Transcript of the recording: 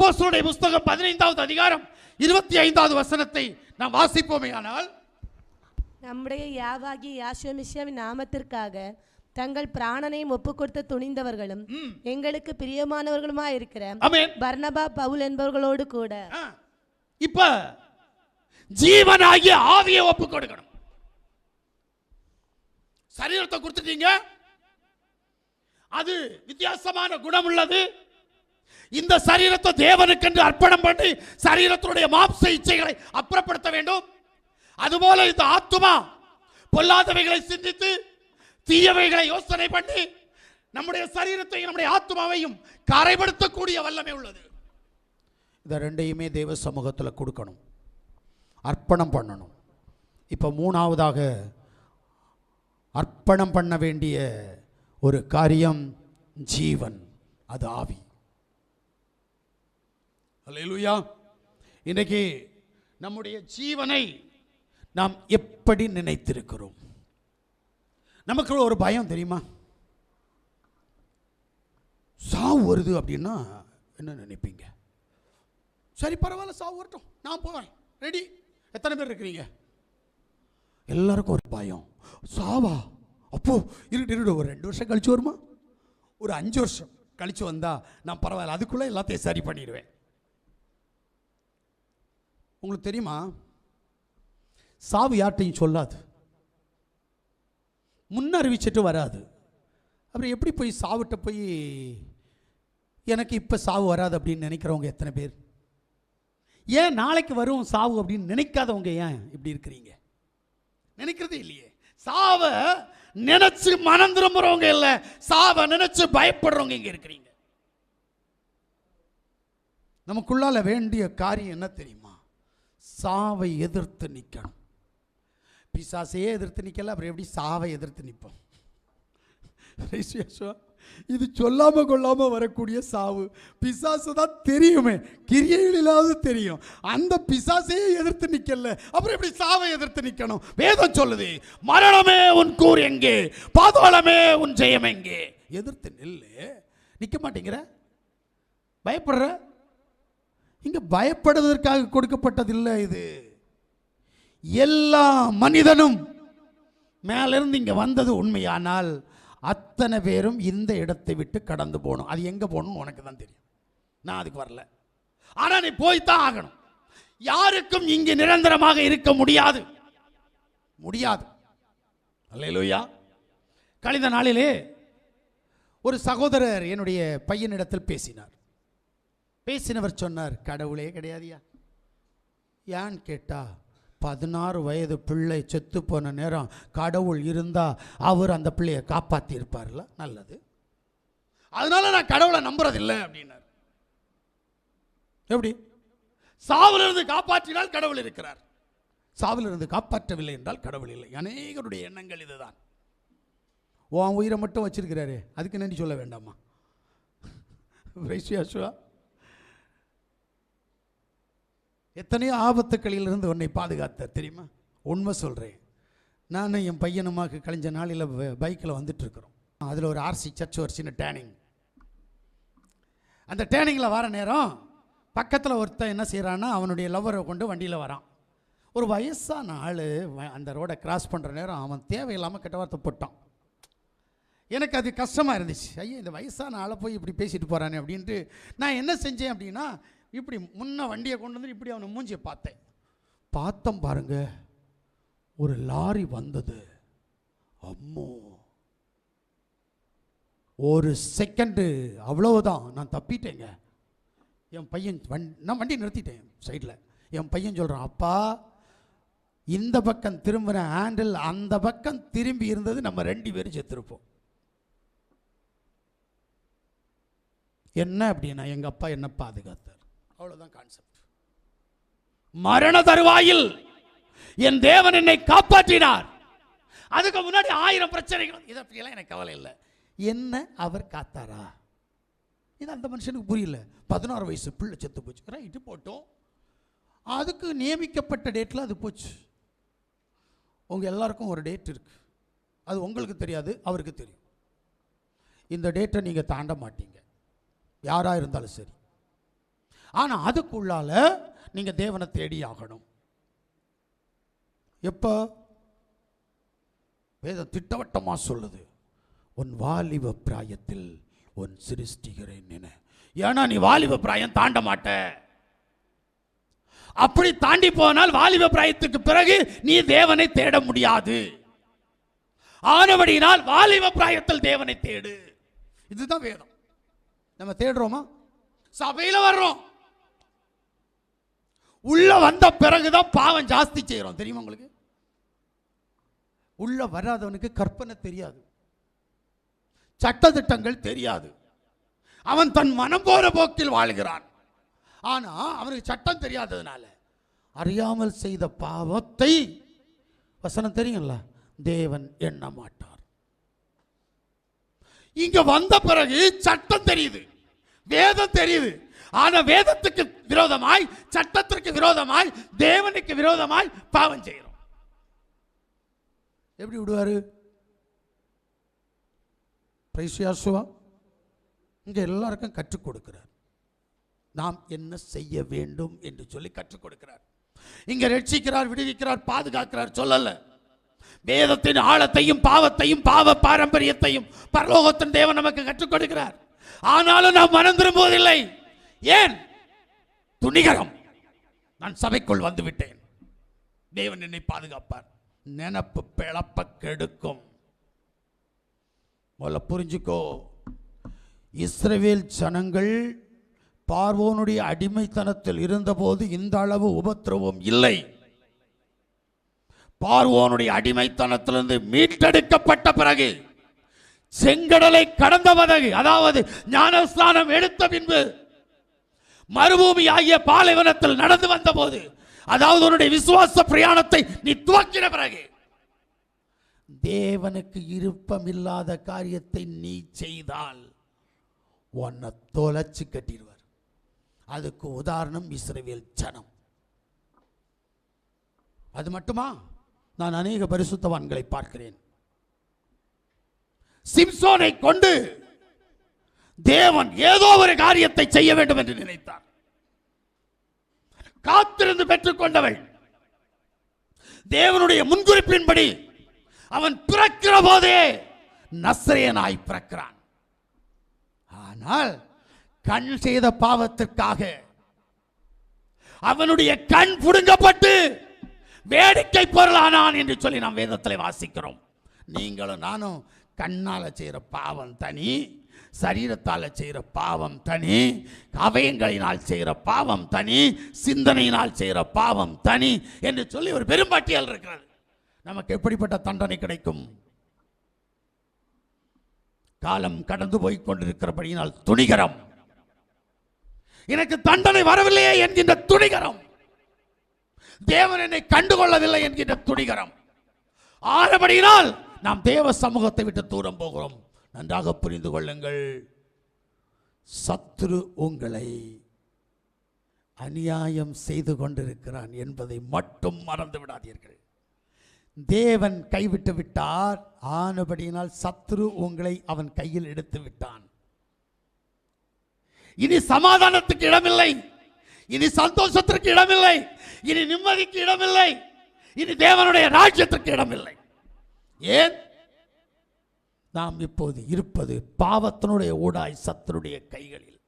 அப்போஸ்தலருடைய புஸ்தகம் பதினைந்தாவது அதிகாரம் இருபத்தி ஐந்தாவது வசனத்தை நாம் வாசிப்போமே ஆனால். நம்முடைய யாவாகி யாஷோமிஷாவின் நாமத்திற்காக தங்கள் பிராணனையும் ஒப்பு கொடுத்த துணிந்தவர்களும் எங்களுக்கு பிரியமானவர்களுமா இருக்கிற பர்னபா பவுல் என்பவர்களோடு கூட. இப்ப ஜீவனாகிய ஆவியை ஒப்பு கொடுக்கணும் சரீரத்தை கொடுத்துட்டீங்க. அது வித்தியாசமான குணம் உள்ளது இந்த சரீரத்தை தேவனுக்கென்று அர்ப்பணம் பண்ணி சரீரத்தினுடைய மாம்ச இச்சைகளை அப்புறப்படுத்த வேண்டும். அதுபோல இந்த ஆத்துமா பொல்லாதவைகளை சிந்தித்து தீயவைகளை யோசனை பண்ணி நம்முடைய சரீரத்தையும் நம்முடைய ஆத்மாவையும் கரைப்படுத்தக்கூடிய வல்லமை உள்ளது. இதை ரெண்டையுமே தெய்வ சமூகத்தில் கொடுக்கணும். அர்ப்பணம் பண்ணணும். இப்போ மூணாவதாக அர்ப்பணம் பண்ண வேண்டிய ஒரு காரியம் ஜீவன் அது ஆவி. அல்லேலூயா இன்றைக்கு நம்முடைய ஜீவனை நாம் எப்படி நினைத்திருக்கிறோம்? நமக்கு ஒரு பயம் தெரியுமா? சாவு வருது அப்படின்னா என்ன நினைப்பீங்க? சரி பரவாயில்ல சாவு வரட்டும். நான் போவேன். ரெடி எத்தனை பேர் இருக்கிறீங்க? எல்லாருக்கும் ஒரு பயம். சாவா? அப்போ இருட்டு இருட்டு. ஒரு ரெண்டு வருஷம் கழிச்சு வருமா? ஒரு அஞ்சு வருஷம் கழிச்சு வந்தால் நான் பரவாயில்ல அதுக்குள்ளே எல்லாத்தையும் சரி பண்ணிடுவேன். உங்களுக்கு தெரியுமா? சாவு யார்ட்டையும் சொல்லாது. முன்னறிவிச்சிட்டு வராது. அப்புறம் எப்படி போய் சாவிட்ட போய் எனக்கு இப்போ சாவு வராது அப்படின்னு நினைக்கிறவங்க எத்தனை பேர்? ஏன் நாளைக்கு வரும் சாவு அப்படின்னு நினைக்காதவங்க ஏன் இப்படி இருக்கிறீங்க? நினைக்கிறதே இல்லையே. சாவ நினைச்சு மனம் திரும்புறவங்க இல்லை. சாவை நினைச்சு பயப்படுறவங்க இங்கே இருக்கிறீங்க. நமக்குள்ளால வேண்டிய காரியம் என்ன தெரியுமா? சாவை எதிர்த்து நிற்கணும் பிசாசையே எதிர்த்து நிற்கல அப்புறம் எப்படி சாவை எதிர்த்து நிற்போம் இது சொல்லாமல் கொள்ளாமல் வரக்கூடிய சாவு. பிசாசு தான் தெரியுமே. கிரியைகளிலாவது தெரியும். அந்த பிசாசையே எதிர்த்து நிற்கல அப்புறம் எப்படி சாவை எதிர்த்து நிற்கணும் வேதம் சொல்லுது மரணமே உன் கூர் எங்கே? பாதாளமே உன் ஜெயம் எங்கே? எதிர்த்து நில்லு. நிற்க மாட்டேங்கிற? பயப்படுற? இங்கே பயப்படுவதற்காக கொடுக்கப்பட்டதில்லை இது. எல்லா மனிதனும் மேலிருந்து இங்கே வந்தது உண்மையானால் அத்தனை பேரும் இந்த இடத்தை விட்டு கடந்து போகணும். அது எங்கே போகணும்னு உனக்கு தான் தெரியும். நான் அதுக்கு வரல. ஆனால் நீ போய்த்தான் ஆகணும். யாருக்கும் இங்கு நிரந்தரமாக இருக்க முடியாது. முடியாது. அல்லேலூயா. கழிந்த நாளிலே ஒரு சகோதரர் என்னுடைய பையனிடத்தில் பேசினார். பேசினவர் சொன்னார் கடவுளே கிடையாதியா ஏன்னு கேட்டா பதினாறு வயது பிள்ளை செத்து போன நேரம் கடவுள் இருந்தால் அவர் அந்த பிள்ளையை காப்பாற்றியிருப்பார்ல நல்லது. அதனால நான் கடவுளை நம்புறதில்லை அப்படின்னார். எப்படி? சாவிலிருந்து காப்பாற்றினால் கடவுள் இருக்கிறார். சாவிலிருந்து காப்பாற்றவில்லை என்றால் கடவுள் இல்லை. அநேகருடைய எண்ணங்கள் இதுதான். உன் உயிரை மட்டும் வச்சிருக்கிறாரு அதுக்கு நன்றி சொல்ல வேண்டாமா? எத்தனையோ ஆபத்துக்களிலிருந்து உன்னை பாதுகாத்த தெரியுமா? உண்மை சொல்கிறேன் நானும் என் பையனுமாக கழிஞ்ச நாளில் பைக்கில் வந்துட்டுருக்குறோம். அதில் ஒரு ஆர்சி சர்ச் ஒரு சின்ன டேனிங் அந்த டேனிங்கில் வர நேரம் பக்கத்தில் ஒருத்தன் என்ன செய்கிறான்னா அவனுடைய லவ்வரை கொண்டு வண்டியில் வரான். ஒரு வயசான ஆள் அந்த ரோடை கிராஸ் பண்ணுற நேரம் அவன் தேவையில்லாமல் கெட்ட வார்த்தை போட்டான். எனக்கு அது கஷ்டமாக இருந்துச்சு. ஐயோ இந்த வயசான ஆளை போய் இப்படி பேசிட்டு போகிறானே அப்படின்ட்டு நான் என்ன செஞ்சேன் அப்படின்னா இப்படி முன்ன வண்டியை கொண்டு வந்து இப்படி அவனை மூஞ்சியை பார்த்தேன். பார்த்தோம் பாருங்க. ஒரு லாரி வந்தது. அம்மோ. ஒரு செகண்டு அவ்வளவுதான். நான் தப்பிட்டேங்க. என் பையன் வண் நான் வண்டி நிறுத்திட்டேன் சைடில். என் பையன் சொல்கிறான் அப்பா இந்த பக்கம் திரும்பின ஹேண்டில் அந்த பக்கம் திரும்பி இருந்தது நம்ம ரெண்டு பேரும் செத்துருப்போம். என்ன அப்படின்னா எங்கள் அப்பா என்ன பாதுகாத்தார். அவ்வளோதான் கான்செப்ட் மரண தருவாயில் என் தேவன் என்னை காப்பாற்றினார். அதுக்கு முன்னாடி ஆயிரம் பிரச்சனைகள் இதை பற்றியெல்லாம் எனக்கு கவலை இல்லை. என்ன அவர் காத்தாரா? இது அந்த மனுஷனுக்கு புரியல. பதினாறு வயசு பிள்ளை செத்து போச்சு. ரைட்டு போட்டோம். அதுக்கு நியமிக்கப்பட்ட டேட்டில் அது போச்சு. உங்கள் எல்லாருக்கும் ஒரு டேட் இருக்குது அது உங்களுக்கு தெரியாது அவருக்கு தெரியும். இந்த டேட்டை நீங்கள் தாண்ட மாட்டீங்க. யாராக இருந்தாலும் சரி. ஆனால் அதுக்குள்ளால் நீங்கள் தேவனை தேடி ஆகணும். எப்போ? வேதம் திட்டவட்டமாக சொல்லுது. உன் வாலிப பிராயத்தில் உன் சிருஷ்டிகிறேன் என ஏன்னா நீ வாலிப பிராயம் தாண்ட மாட்ட. அப்படி தாண்டி போனால் வாலிப பிராயத்துக்கு பிறகு நீ தேவனை தேட முடியாது. ஆனபடியினால் வாலிப பிராயத்தில் தேவனை தேடு. இதுதான் வேதம். நம்ம தேடுறோமா? சபையில் வர்றோம். உள்ள வந்த பிறகுதான் பாவம் ஜாஸ்தி செய்கிறோம் தெரியுமா உங்களுக்கு? உள்ள வராதவனுக்கு கற்பனை தெரியாது. சட்டத்திட்டங்கள் தெரியாது. அவன் தன் மனம் போற போக்கில் வாழ்கிறான். ஆனா அவனுக்கு சட்டம் தெரியாததுனால அறியாமல் செய்த பாவத்தை வசனம் தெரியும்ல? தேவன் எண்ண மாட்டார். இங்க வந்த பிறகு சட்டம் தெரியுது. வேதம் தெரியுது. ஆனா வேதத்துக்கு விரோதமாய் சட்டத்திற்கு விரோதமாய் தேவனுக்கு விரோதமாய் பாவம் செய்கிறோம். எப்படி விடுவாரு? பிரைசியாசுவா இங்க எல்லாருக்கும் கற்றுக் கொடுக்கிறார். நாம் என்ன செய்ய வேண்டும் என்று சொல்லி கற்றுக் கொடுக்கிறார். இங்க ரட்சிக்கிறார் விடுவிக்கிறார் பாதுகாக்கிறார் சொல்லல. வேதத்தின் ஆழத்தையும் பாவத்தையும் பாவ பாரம்பரியத்தையும் பரலோகத்தின் தேவன் நமக்கு கற்றுக் கொடுக்கிறார். ஆனாலும் நாம் மனம் திரும்புவதில்லை ஏன்? துணிகரம். நான் சபைக்குள் வந்து விட்டேன் தேவன் என்னை பாதுகாப்பார். நினப்பு பிளப்ப கெடுக்கும். முதல்ல புரிஞ்சுக்கோ. இஸ்ரேவேல் ஜனங்கள் பார்வோனுடைய அடிமைத்தனத்தில் இருந்தபோது இந்த அளவு உபத்திரவம் இல்லை. பார்வோனுடைய அடிமைத்தனத்திலிருந்து மீட்டெடுக்கப்பட்ட பிறகு செங்கடலை கடந்த பதகு அதாவது ஞானஸ்தானம் எடுத்த பின்பு மறுபூமி ஆகிய பாலைவனத்தில் நடந்து வந்த போது அதாவது உன்னுடைய விசுவாச பிரயாணத்தை நீ துவக்கிற பிறகு தேவனுக்கு விருப்பமில்லாத காரியத்தை நீ செய்தால் உன்னை தொலைச்சு கட்டிடுவார். அதுக்கு உதாரணம் இஸ்ரவேல் ஜனம். அது மட்டுமா? நான் அநேக பரிசுத்தவான்களை பார்க்கிறேன். சிம்சோனை கொண்டு தேவன் ஏதோ ஒரு காரியத்தை செய்ய வேண்டும் என்று நினைத்தார். காத்திருந்து பெற்றுக்கொண்டவள். தேவனுடைய முன்குறிப்பின்படி அவன் பிறக்கிற போதே நஸ்ரேனாய் பிறக்கிறான். ஆனால் கண் செய்த பாவத்திற்காக அவனுடைய கண் புடுங்கப்பட்டு வேடிக்கை பொருளானான் என்று சொல்லி நாம் வேதத்தில் வாசிக்கிறோம். நீங்களும் நானும் கண்ணால் செய்கிற பாவம் தனி சரீரத்தால் செய்கிற பாவம் தனி அவயங்களினால் செய்கிற பாவம் தனி சிந்தனையினால் செய்கிற பாவம் தனி என்று சொல்லி ஒரு பெரும்பாட்டியால் இருக்கிறது. நமக்கு எப்படிப்பட்ட தண்டனை கிடைக்கும்? காலம் கடந்து போய் கொண்டிருக்கிறபடியினால் துணிகரம். எனக்கு தண்டனை வரவில்லையே என்கின்ற துணிகரம். தேவன் என்னை கண்டுகொள்ளவில்லை என்கின்ற துணிகரம். ஆனபடியினால் நாம் தேவ சமூகத்தை விட்டு தூரம் போகிறோம். நன்றாக புரிந்து கொள்ளுங்கள். சத்ரு உங்களை அநியாயம் செய்து கொண்டிருக்கிறான் என்பதை மட்டும் மறந்து விடாதீர்கள். தேவன் கைவிட்டு விட்டார் ஆனபடியினால் சத்ரு உங்களை அவன் கையில் எடுத்து விட்டான். இனி சமாதானத்துக்கு இடமில்லை. இனி சந்தோஷத்திற்கு இடமில்லை. இனி நிம்மதிக்கு இடமில்லை. இனி தேவனுடைய ராஜ்யத்திற்கு இடமில்லை. ஏன்? நாம் இப்போது இருப்பது பாவத்தினுடைய ஊடாய் சத்தருடைய கைகளில்.